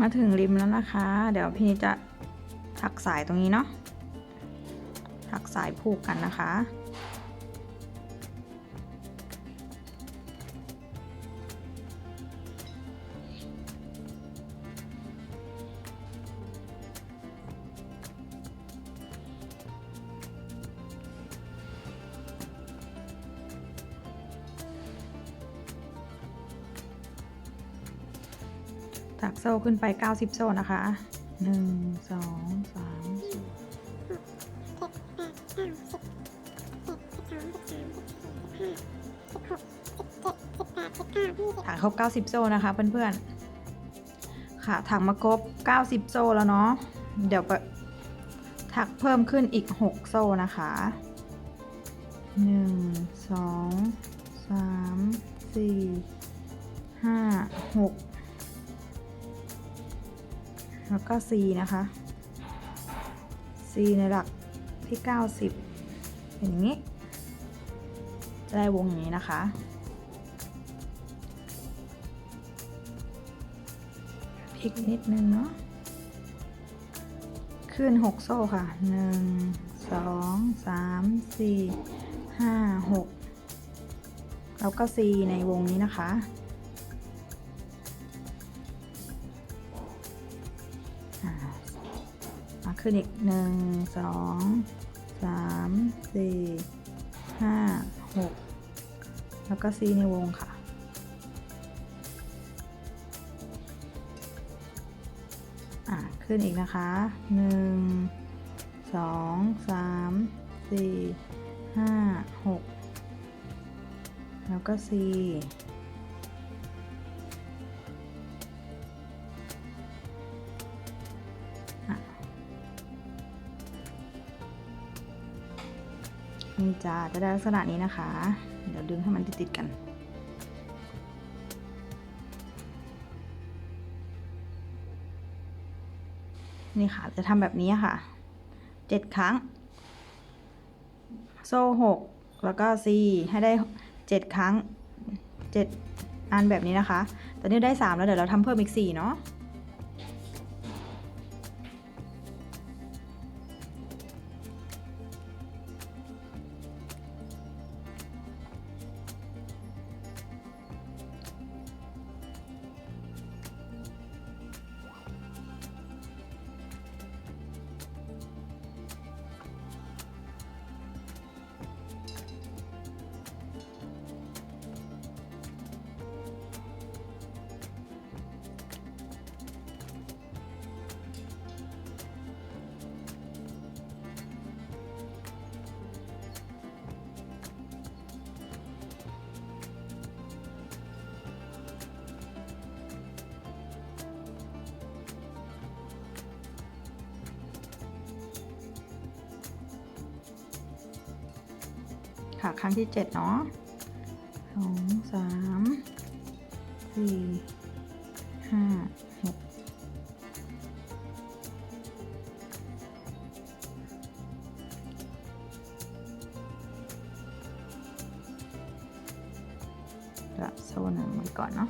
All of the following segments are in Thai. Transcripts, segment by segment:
มาถึงริมแล้วนะคะ เดี๋ยวพี่จะถักสายตรงนี้เนาะถักสายผูกกันนะคะ ถักโซ่ขึ้นไป 90 โซ่นะคะ 1 2 3 4ถักครบ 90 โซ่นะคะเพื่อนๆ ค่ะถักมาครบ 90 โซ่แล้วเนาะ เดี๋ยวไปถักเพิ่มขึ้นอีก 6 โซ่นะคะ 1 2 3 4 5 6 แล้วก็ C นะคะ C ในหลักที่ 90 เป็นอย่างนี้ จะได้วงอย่างนี้นะคะ พลิกนิดนึงเนาะ ขึ้น 6 โซ่ค่ะ 1 2 3 4 5 6 แล้วก็ C ในวงนี้นะคะ ขึ้นอีก1 2 3 4 5 6แล้วก็ C ในวงค่ะ อะ ขึ้นอีกนะคะหนึ่งสองสามสี่ห้าหกแล้วก็สี่ นี่จ้าจะได้ลักษณะนี้นะคะ เดี๋ยวดึงให้มันติดๆกัน นี่ค่ะจะทำแบบนี้ค่ะเจ็ดครั้ง โซ่หกแล้วก็ซีให้ได้เจ็ดครั้งเจ็ดอันแบบนี้นะคะ ตอนนี้ได้สามแล้วเดี๋ยวเราทำเพิ่มอีกสี่เนาะ ค่ะ ครั้งที่เจ็ดเนาะสองสามสี่ห้าหกละโซ่หนึ่งไว้ก่อนเนาะ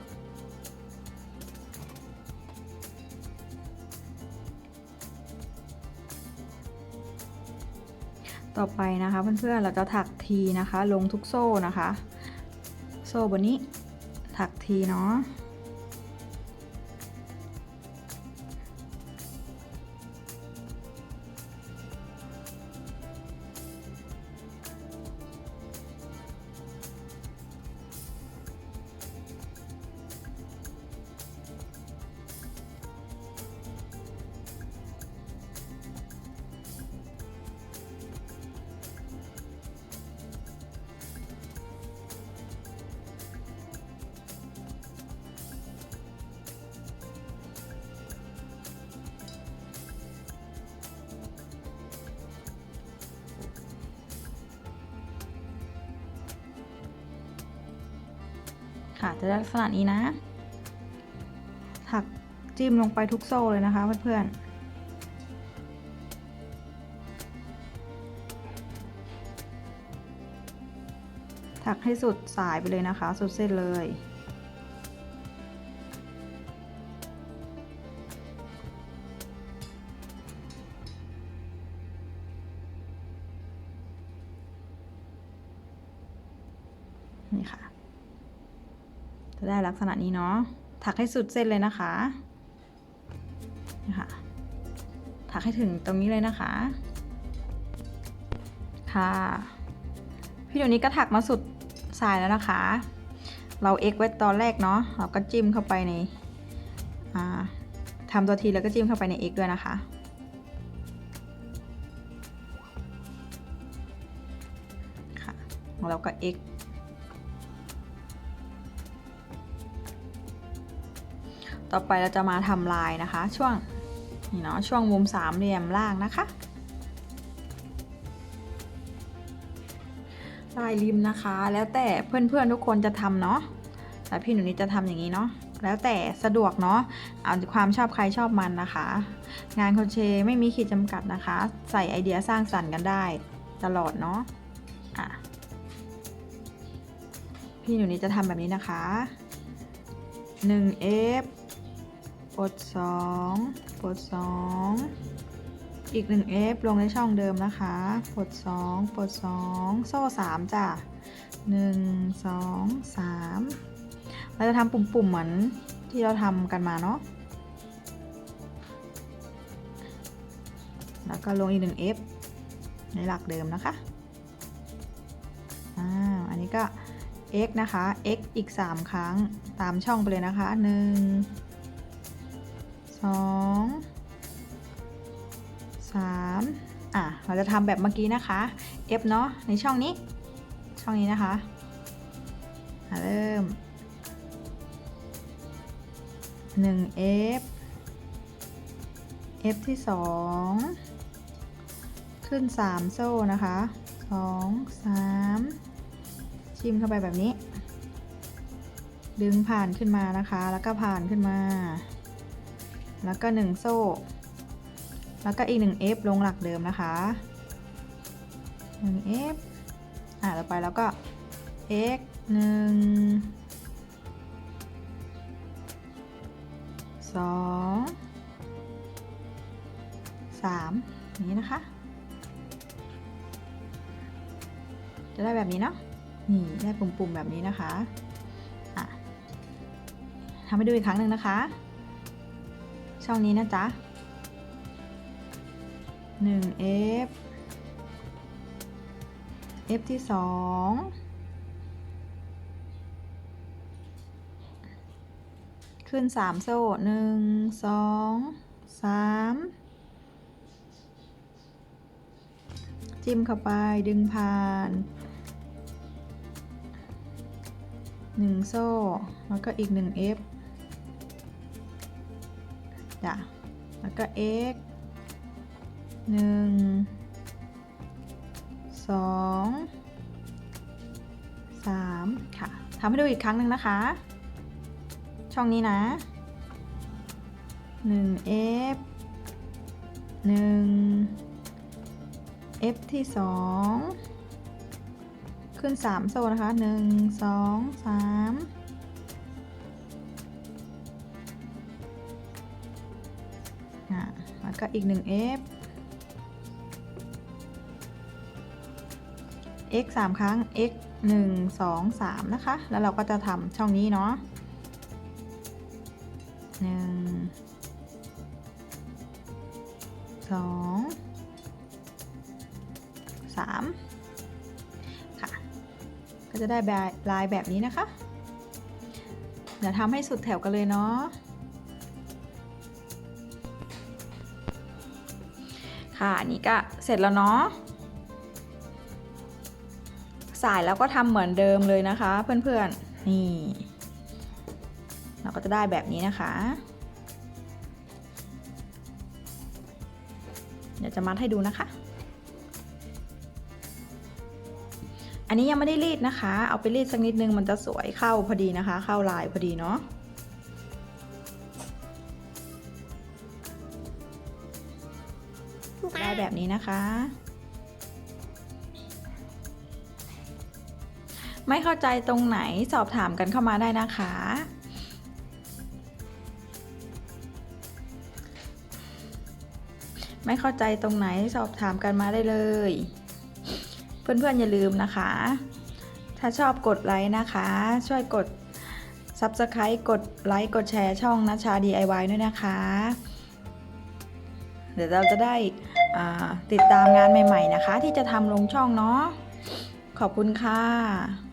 ต่อไปนะคะเพื่อนๆเราจะถักทีนะคะ ลงทุกโซ่นะคะ โซ่บนนี้ถักทีเนาะ ค่ะ จะได้ลักษณะนี้นะ ถักจิ้มลงไปทุกโซ่เลยนะคะเพื่อนๆถักให้สุดสายไปเลยนะคะ สุดเส้นเลย นี่ค่ะ จะได้ลักษณะนี้เนาะ ถักให้สุดเส้นเลยนะคะนี่ค่ะถักให้ถึงตรงนี้เลยนะคะ ค่ะ พี่เดี๋ยวนี้ก็ถักมาสุดสายแล้วนะคะ เราเอ็กไว้ตอนแรกเนาะ เราก็จิ้มเข้าไปในอ่าทำตัวทีแล้วก็จิ้มเข้าไปใน x ด้วยนะคะค่ะของเราก็ x ต่อไปเราจะมาทำลายนะคะ ช่วงนี่เนาะช่วงมุมสามเหลี่ยมล่างนะคะ ลายริมนะคะ แล้วแต่เพื่อนๆทุกคนจะทำเนาะแต่พี่หนูนิดจะทำอย่างนี้เนาะแล้วแต่สะดวกเนาะเอาความชอบใครชอบมันนะคะ งานโครเชไม่มีขีดจำกัดนะคะ ใส่ไอเดียสร้างสรรค์กันได้ตลอดเนาะอะพี่หนูนิดจะทำแบบนี้นะคะ 1f ปลด2ปลด2 อีก 1f ลงในช่องเดิมนะคะปลด2ปลด2 โซ่ 3 จ้ะ 1 2 3 เราจะทำปุ่มๆเหมือนที่เราทำกันมาเนาะ แล้วก็ลงอีก 1f ในหลักเดิมนะคะ อ่า อันนี้ก็ x นะคะ x อีก 3 ครั้งตามช่องไปเลยนะคะ 1 2 3อะ เราจะทำแบบเมื่อกี้นะคะ f เนาะในช่องนี้ ช่องนี้นะคะอะเริ่ม 1f f ที่ 2 ขึ้น 3 โซ่นะคะ 2 3 ชิมเข้าไปแบบนี้ ดึงผ่านขึ้นมานะคะ แล้วก็ผ่านขึ้นมา แล้วก็ 1 โซ่ แล้วก็อีก 1 f ลงหลักเดิมนะคะ 1 f อะต่อไปแล้วก็ x 1 2 3นี้นะคะ จะได้แบบนี้เนาะ นี่ได้ปุ่มๆแบบนี้นะคะ อะทำให้ดูอีกครั้งหนึ่งนะคะ ช่องนี้นะจ๊ะ 1f f ที่2ขึ้น3โซ่1 2 3จิ้มเข้าไปดึงผ่าน1โซ่ แล้วก็อีก1 f จ้ะ แล้วก็ x 1 2 3 ค่ะทำให้ดูอีกครั้งหนึ่งนะคะ ช่องนี้นะ 1 f 1 f ที่ 2 ขึ้น 3 โซ่นะคะ 1 2 3 อะแล้วก็อีก1 f x 3 ครั้ง x 1 2 3 นะคะ แล้วเราก็จะทำช่องนี้เนาะหนึ่งสองสามค่ะ ก็จะได้ลายแบบนี้นะคะ เดี๋ยวทำให้สุดแถวกันเลยเนาะ ค่ะอันนี้ก็เสร็จแล้วเนาะสายแล้วก็ทำเหมือนเดิมเลยนะคะ เพื่อนๆนี่ เราก็จะได้แบบนี้นะคะ เดี๋ยวจะมัดให้ดูนะคะ อันนี้ยังไม่ได้รีดนะคะ เอาไปรีดสักนิดนึงมันจะสวยเข้าพอดีนะคะ เข้าลายพอดีเนาะ ได้แบบนี้นะคะ ไม่เข้าใจตรงไหนสอบถามกันเข้ามาได้นะคะ ไม่เข้าใจตรงไหนสอบถามกันมาได้เลย เพื่อนๆอย่าลืมนะคะ ถ้าชอบกดไลค์นะคะ ช่วยกด Subscribe กดไลค์กดแชร์ช่องนัชชา DIY ด้วยนะคะ เดี๋ยวเราจะได้ติดตามงานใหม่ ๆ นะคะ ที่จะทำลงช่องเนาะขอบคุณค่ะ